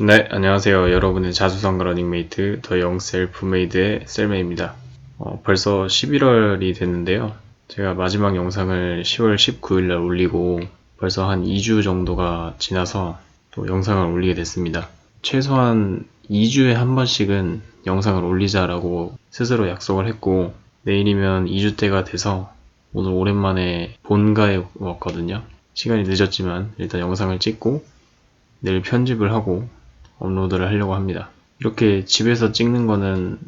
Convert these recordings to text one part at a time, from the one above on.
네, 안녕하세요. 여러분의 자주성 러닝메이트 더 영 셀프메이드의 셀메입니다. 어, 벌써 11월이 됐는데요. 제가 마지막 영상을 10월 19일날 올리고 벌써 한 2주 정도가 지나서 또 영상을 올리게 됐습니다. 최소한 2주에 한 번씩은 영상을 올리자라고 스스로 약속을 했고 내일이면 2주 때가 돼서 오늘 오랜만에 본가에 왔거든요. 시간이 늦었지만 일단 영상을 찍고 내일 편집을 하고 업로드를 하려고 합니다. 이렇게 집에서 찍는 거는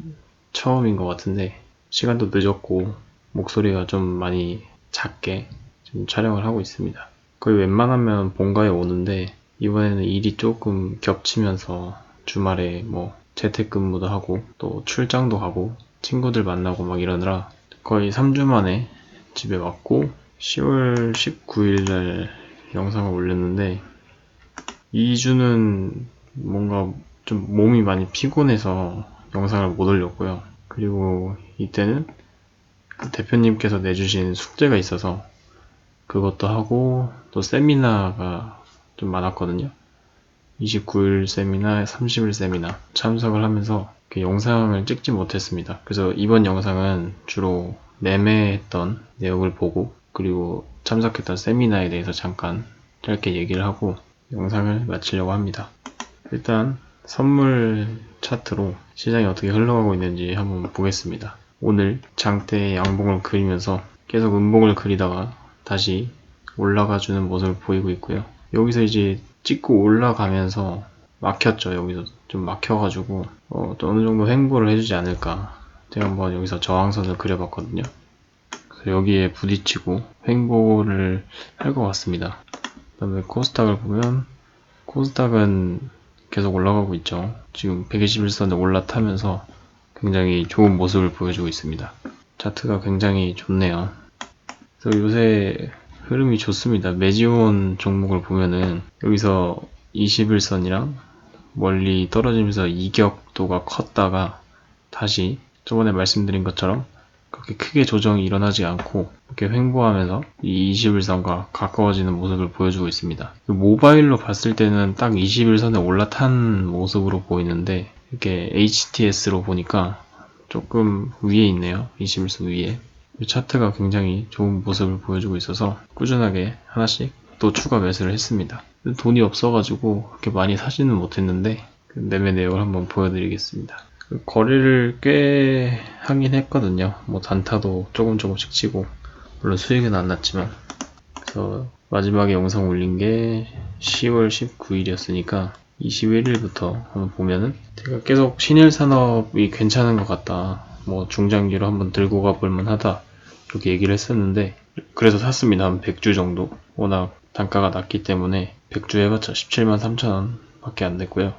처음인 것 같은데 시간도 늦었고 목소리가 좀 많이 작게 좀 촬영을 하고 있습니다. 거의 웬만하면 본가에 오는데 이번에는 일이 조금 겹치면서 주말에 뭐 재택근무도 하고 또 출장도 가고 친구들 만나고 막 이러느라 거의 3주 만에 집에 왔고 10월 19일 날 영상을 올렸는데 2주는 뭔가 좀 몸이 많이 피곤해서 영상을 못 올렸고요. 그리고 이때는 그 대표님께서 내주신 숙제가 있어서 그것도 하고 또 세미나가 좀 많았거든요. 29일 세미나, 30일 세미나 참석을 하면서 영상을 찍지 못했습니다. 그래서 이번 영상은 주로 매매했던 내용을 보고 그리고 참석했던 세미나에 대해서 잠깐 짧게 얘기를 하고 영상을 마치려고 합니다. 일단 선물 차트로 시장이 어떻게 흘러가고 있는지 한번 보겠습니다. 오늘 장대 양봉을 그리면서 계속 음봉을 그리다가 다시 올라가 주는 모습을 보이고 있고요. 여기서 이제 찍고 올라가면서 막혔죠. 여기서 좀 막혀가지고 어, 또 어느 정도 횡보를 해주지 않을까. 제가 한번 여기서 저항선을 그려봤거든요. 그래서 여기에 부딪히고 횡보를 할 것 같습니다. 그 다음에 코스닥을 보면 코스닥은 계속 올라가고 있죠. 지금 121선에 올라타면서 굉장히 좋은 모습을 보여주고 있습니다. 차트가 굉장히 좋네요. 그래서 요새 흐름이 좋습니다. 매지온 종목을 보면은 여기서 21선이랑 멀리 떨어지면서 이격도가 컸다가 다시 저번에 말씀드린 것처럼 그렇게 크게 조정이 일어나지 않고 이렇게 횡보하면서 이 21선과 가까워지는 모습을 보여주고 있습니다. 그 모바일로 봤을 때는 딱 21선에 올라탄 모습으로 보이는데 이렇게 HTS로 보니까 조금 위에 있네요. 21선 위에. 차트가 굉장히 좋은 모습을 보여주고 있어서 꾸준하게 하나씩 또 추가 매수를 했습니다. 돈이 없어가지고 그렇게 많이 사지는 못했는데 그 매매 내역을 한번 보여드리겠습니다. 그 거래를 꽤 하긴 했거든요. 뭐 단타도 조금 조금씩 치고 물론 수익은 안 났지만 그래서 마지막에 영상 올린 게 10월 19일이었으니까 21일부터 한번 보면은 제가 계속 신일 산업이 괜찮은 것 같다. 뭐 중장기로 한번 들고 가볼 만 하다. 이렇게 얘기를 했었는데 그래서 샀습니다. 한 100주 정도. 워낙 단가가 낮기 때문에 100주 해봤자 17만 3천원 밖에 안 됐고요.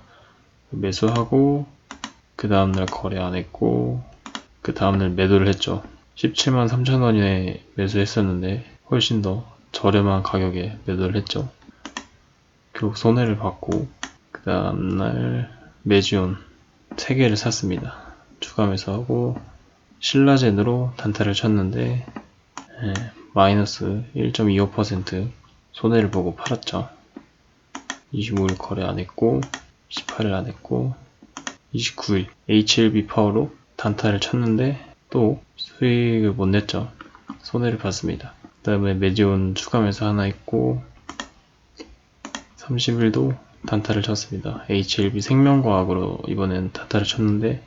매수하고 그 다음날 거래 안 했고 그 다음날 매도를 했죠. 17만 3천원에 매수했었는데 훨씬 더 저렴한 가격에 매도를 했죠. 결국 손해를 받고 그 다음날 매지온 3개를 샀습니다. 추가 매수 하고 신라젠으로 단타를 쳤는데 예, 마이너스 1.25% 손해를 보고 팔았죠. 25일 거래 안 했고 18일 안 했고 29일 HLB 파워로 단타를 쳤는데 또 수익을 못 냈죠. 손해를 봤습니다. 그 다음에 매지온 추가 매수 하나 있고 30일도 단타를 쳤습니다. HLB 생명과학으로 이번엔 단타를 쳤는데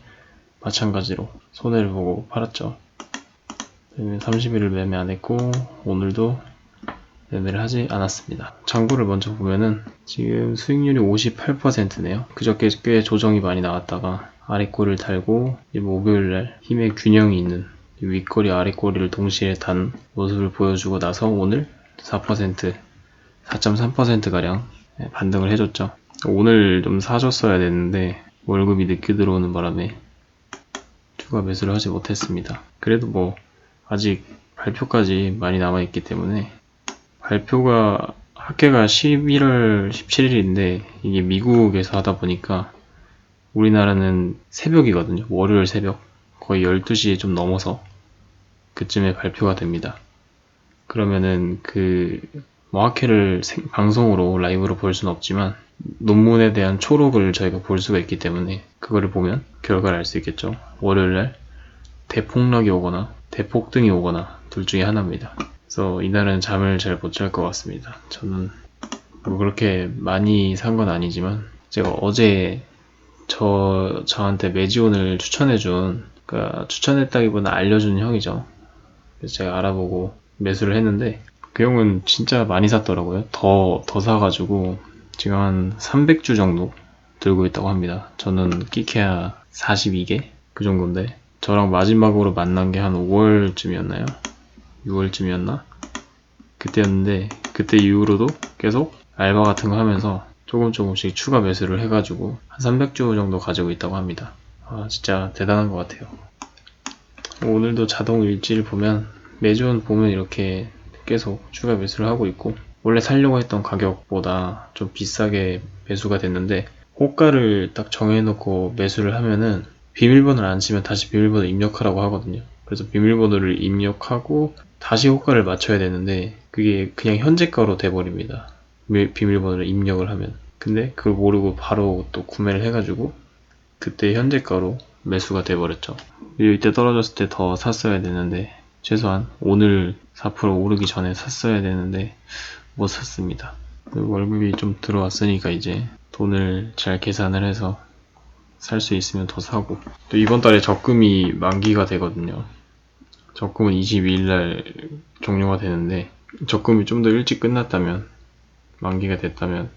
마찬가지로 손해를 보고 팔았죠. 30일을 매매 안 했고 오늘도 매매를 하지 않았습니다. 장부를 먼저 보면은 지금 수익률이 58%네요. 그저께 꽤 조정이 많이 나왔다가 아래꼬리를 달고 목요일날 힘의 균형이 있는 윗꼬리 아래꼬리를 동시에 단 모습을 보여주고 나서 오늘 4% 4.3%가량 반등을 해줬죠. 오늘 좀 사줬어야 됐는데 월급이 늦게 들어오는 바람에 추가 매수를 하지 못했습니다. 그래도 뭐 아직 발표까지 많이 남아있기 때문에 발표가 학회가 11월 17일인데 이게 미국에서 하다 보니까 우리나라는 새벽이거든요. 월요일 새벽 거의 12시에 좀 넘어서 그쯤에 발표가 됩니다. 그러면은 그 뭐 학회를 생, 방송으로 라이브로 볼 수는 없지만 논문에 대한 초록을 저희가 볼 수가 있기 때문에 그거를 보면 결과를 알 수 있겠죠. 월요일 날 대폭락이 오거나 대폭등이 오거나 둘 중에 하나입니다. 그래서 이날은 잠을 잘 못 잘 것 같습니다. 저는 뭐 그렇게 많이 산 건 아니지만 제가 어제 저 저한테 매지온을 추천해준 그러니까 추천했다기보다 알려준 형이죠. 그래서 제가 알아보고 매수를 했는데 그 형은 진짜 많이 샀더라고요. 더 더 사가지고 지금 한 300주 정도 들고 있다고 합니다. 저는 끼케야 42개 그 정도인데 저랑 마지막으로 만난 게 한 5월쯤이었나요? 6월쯤이었나? 그때였는데 그때 이후로도 계속 알바 같은 거 하면서 조금 조금씩 추가 매수를 해가지고 한 300주 정도 가지고 있다고 합니다. 아 진짜 대단한 것 같아요. 오늘도 자동 일지를 보면 매주 보면 이렇게 계속 추가 매수를 하고 있고 원래 살려고 했던 가격보다 좀 비싸게 매수가 됐는데 호가를 딱 정해놓고 매수를 하면은 비밀번호를 안 치면 다시 비밀번호 입력하라고 하거든요. 그래서 비밀번호를 입력하고 다시 호가를 맞춰야 되는데 그게 그냥 현재가로 돼버립니다. 비밀번호를 입력을 하면. 근데 그걸 모르고 바로 또 구매를 해가지고 그때 현재가로 매수가 돼버렸죠. 이때 떨어졌을 때 더 샀어야 되는데 최소한 오늘 4% 오르기 전에 샀어야 되는데 못 샀습니다. 월급이 좀 들어왔으니까 이제 돈을 잘 계산을 해서 살 수 있으면 더 사고 또 이번 달에 적금이 만기가 되거든요. 적금은 22일 날 종료가 되는데 적금이 좀 더 일찍 끝났다면 만기가 됐다면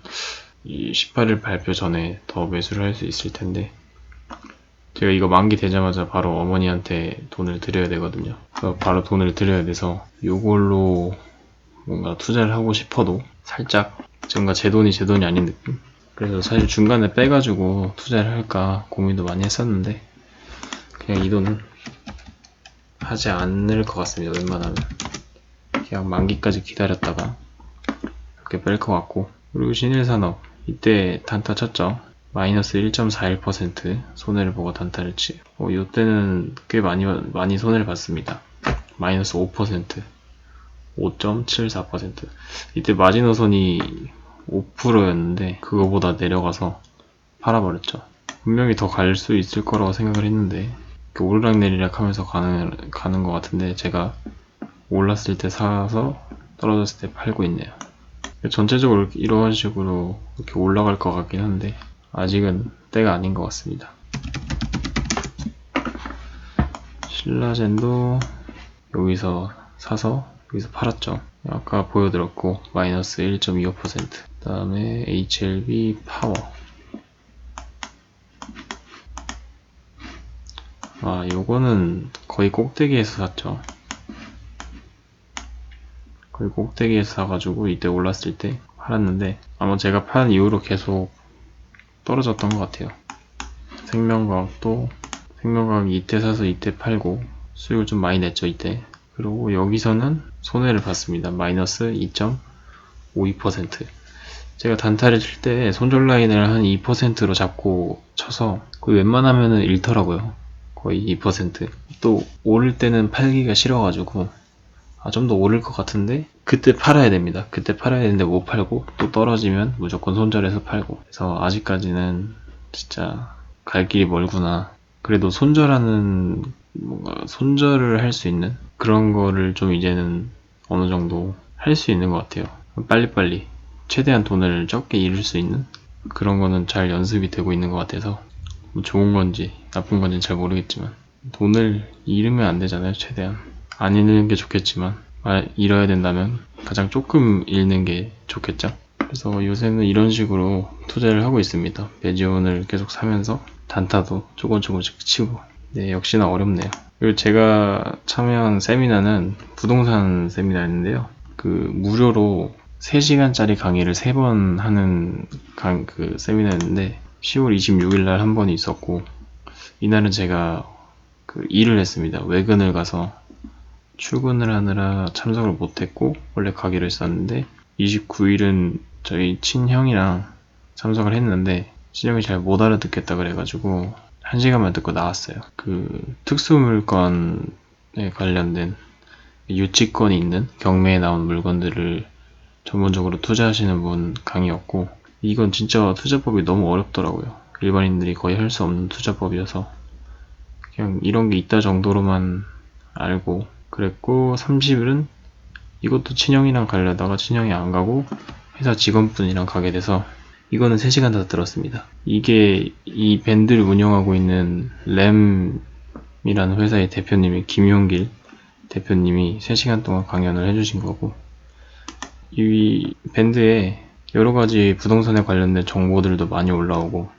이 18일 발표 전에 더 매수를 할 수 있을 텐데 제가 이거 만기 되자마자 바로 어머니한테 돈을 드려야 되거든요. 바로 돈을 드려야 돼서 이걸로 뭔가 투자를 하고 싶어도 살짝 뭔가 제 돈이 제 돈이 아닌 느낌? 그래서 사실 중간에 빼가지고 투자를 할까 고민도 많이 했었는데 그냥 이 돈은 하지 않을 것 같습니다. 웬만하면 그냥 만기까지 기다렸다가 이렇게 뺄 것 같고 그리고 신일산업 이때 단타 쳤죠. 마이너스 1.41% 손해를 보고 단타를 치. 어, 이때는 꽤 많이 많이 손해를 봤습니다. 마이너스 5%, 5.74%. 이때 마지노선이 5%였는데 그거보다 내려가서 팔아버렸죠. 분명히 더 갈 수 있을 거라고 생각을 했는데 오르락 내리락 하면서 가는 가는 것 같은데 제가 올랐을 때 사서 떨어졌을 때 팔고 있네요. 전체적으로 이런 식으로 이렇게 올라갈 것 같긴 한데 아직은 때가 아닌 것 같습니다. 신라젠도 여기서 사서 여기서 팔았죠. 아까 보여드렸고 마이너스 1.25%. 그 다음에 HLB 파워. 아, 요거는 거의 꼭대기에서 샀죠. 거의 꼭대기에서 사가지고 이때 올랐을 때 팔았는데 아마 제가 판 이후로 계속 떨어졌던 것 같아요. 생명과학도 생명과학 이때 사서 이때 팔고 수익을 좀 많이 냈죠 이때. 그리고 여기서는 손해를 봤습니다. 마이너스 2.52%. 제가 단타를 칠 때 손절 라인을 한 2%로 잡고 쳐서 거의 웬만하면은 잃더라고요. 거의 2%. 또 오를 때는 팔기가 싫어가지고 아, 좀 더 오를 것 같은데 그때 팔아야 됩니다. 그때 팔아야 되는데 못 팔고 또 떨어지면 무조건 손절해서 팔고 그래서 아직까지는 진짜 갈 길이 멀구나. 그래도 손절하는 뭔가 손절을 할 수 있는 그런 거를 좀 이제는 어느 정도 할 수 있는 것 같아요. 빨리빨리 최대한 돈을 적게 잃을 수 있는 그런 거는 잘 연습이 되고 있는 것 같아서 뭐 좋은 건지 나쁜 건지 잘 모르겠지만 돈을 잃으면 안 되잖아요 최대한 안 잃는 게 좋겠지만 잃어야 된다면 가장 조금 잃는 게 좋겠죠. 그래서 요새는 이런 식으로 투자를 하고 있습니다. 매지온을 계속 사면서 단타도 조금 조금씩 치고 네 역시나 어렵네요. 그리고 제가 참여한 세미나는 부동산 세미나였는데요. 그 무료로 3시간짜리 강의를 3번 하는 강, 그 세미나였는데 10월 26일 날 한 번 있었고 이날은 제가 그 일을 했습니다. 외근을 가서 출근을 하느라 참석을 못했고 원래 가기로 했었는데 29일은 저희 친형이랑 참석을 했는데 친형이 잘 못 알아듣겠다 그래가지고 한 시간만 듣고 나왔어요. 그 특수물건에 관련된 유치권이 있는 경매에 나온 물건들을 전문적으로 투자하시는 분 강의였고 이건 진짜 투자법이 너무 어렵더라고요. 일반인들이 거의 할 수 없는 투자법이어서 그냥 이런 게 있다 정도로만 알고 그랬고 30일은 이것도 친형이랑 가려다가 친형이 안 가고 회사 직원분이랑 가게 돼서 이거는 3시간 다 들었습니다. 이게 이 밴드를 운영하고 있는 램이라는 회사의 대표님이 김용길 대표님이 3시간 동안 강연을 해주신 거고 이 밴드에 여러 가지 부동산에 관련된 정보들도 많이 올라오고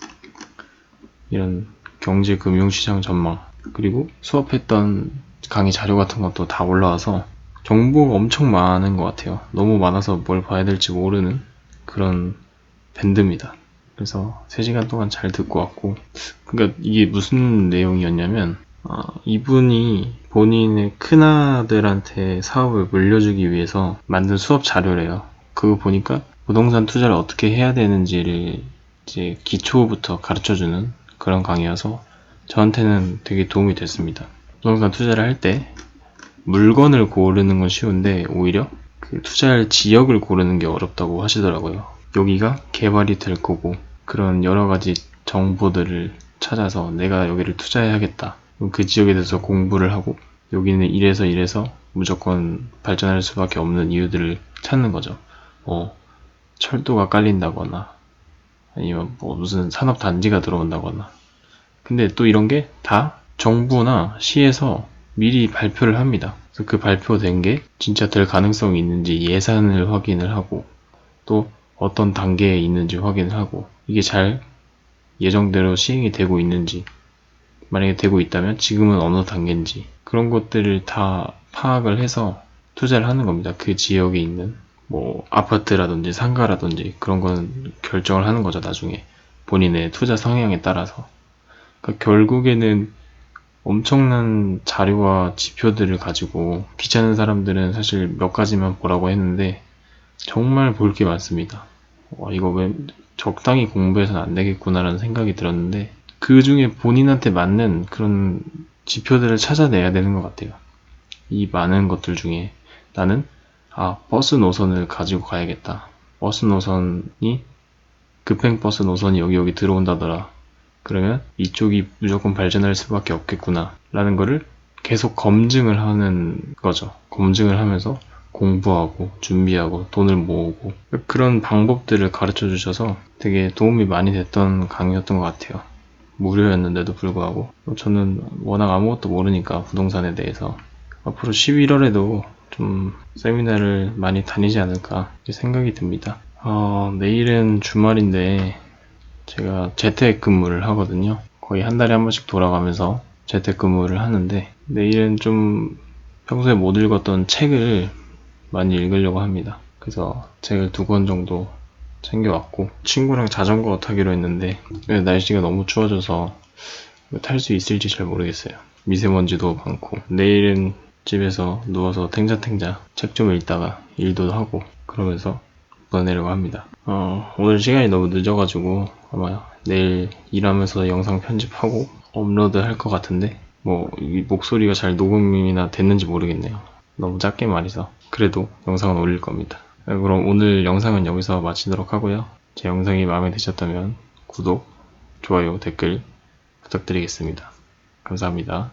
이런 경제 금융시장 전망 그리고 수업했던 강의 자료 같은 것도 다 올라와서 정보가 엄청 많은 것 같아요. 너무 많아서 뭘 봐야 될지 모르는 그런 밴드입니다. 그래서 3시간 동안 잘 듣고 왔고 그러니까 이게 무슨 내용이었냐면 아, 이분이 본인의 큰아들한테 사업을 물려주기 위해서 만든 수업 자료래요. 그거 보니까 부동산 투자를 어떻게 해야 되는지를 이제 기초부터 가르쳐주는 그런 강의여서 저한테는 되게 도움이 됐습니다. 부동산 투자를 할 때 물건을 고르는 건 쉬운데 오히려 그 투자할 지역을 고르는 게 어렵다고 하시더라고요. 여기가 개발이 될 거고 그런 여러 가지 정보들을 찾아서 내가 여기를 투자해야겠다. 그 지역에 대해서 공부를 하고 여기는 이래서 이래서 무조건 발전할 수밖에 없는 이유들을 찾는 거죠. 뭐 철도가 깔린다거나 아니면 뭐 무슨 산업 단지가 들어온다거나 근데 또 이런 게 다 정부나 시에서 미리 발표를 합니다. 그래서 그 발표된 게 진짜 될 가능성이 있는지 예산을 확인을 하고 또 어떤 단계에 있는지 확인을 하고 이게 잘 예정대로 시행이 되고 있는지 만약에 되고 있다면 지금은 어느 단계인지 그런 것들을 다 파악을 해서 투자를 하는 겁니다. 그 지역에 있는 뭐 아파트라든지 상가라든지 그런 건 결정을 하는 거죠. 나중에 본인의 투자 성향에 따라서 그러니까 결국에는 엄청난 자료와 지표들을 가지고 귀찮은 사람들은 사실 몇 가지만 보라고 했는데 정말 볼 게 많습니다. 와, 이거 왜 적당히 공부해서는 안 되겠구나라는 생각이 들었는데 그 중에 본인한테 맞는 그런 지표들을 찾아내야 되는 것 같아요. 이 많은 것들 중에 나는 아 버스 노선을 가지고 가야겠다. 버스 노선이 급행 버스 노선이 여기 여기 들어온다더라. 그러면 이쪽이 무조건 발전할 수밖에 없겠구나. 라는 거를 계속 검증을 하는 거죠. 검증을 하면서 공부하고 준비하고 돈을 모으고 그런 방법들을 가르쳐 주셔서 되게 도움이 많이 됐던 강의였던 것 같아요. 무료였는데도 불구하고 저는 워낙 아무것도 모르니까 부동산에 대해서 앞으로 11월에도 좀 세미나를 많이 다니지 않을까 생각이 듭니다. 어, 내일은 주말인데 제가 재택 근무를 하거든요. 거의 한 달에 한 번씩 돌아가면서 재택 근무를 하는데 내일은 좀 평소에 못 읽었던 책을 많이 읽으려고 합니다. 그래서 책을 두 권 정도 챙겨왔고 친구랑 자전거 타기로 했는데 날씨가 너무 추워져서 탈 수 있을지 잘 모르겠어요. 미세먼지도 많고 내일은 집에서 누워서 탱자탱자 책 좀 읽다가 일도 하고 그러면서 보내려고 합니다. 어, 오늘 시간이 너무 늦어가지고 아마 내일 일하면서 영상 편집하고 업로드 할 것 같은데 뭐 목소리가 잘 녹음이나 됐는지 모르겠네요. 너무 작게 말해서 그래도 영상은 올릴 겁니다. 그럼 오늘 영상은 여기서 마치도록 하고요. 제 영상이 마음에 드셨다면 구독, 좋아요, 댓글 부탁드리겠습니다. 감사합니다.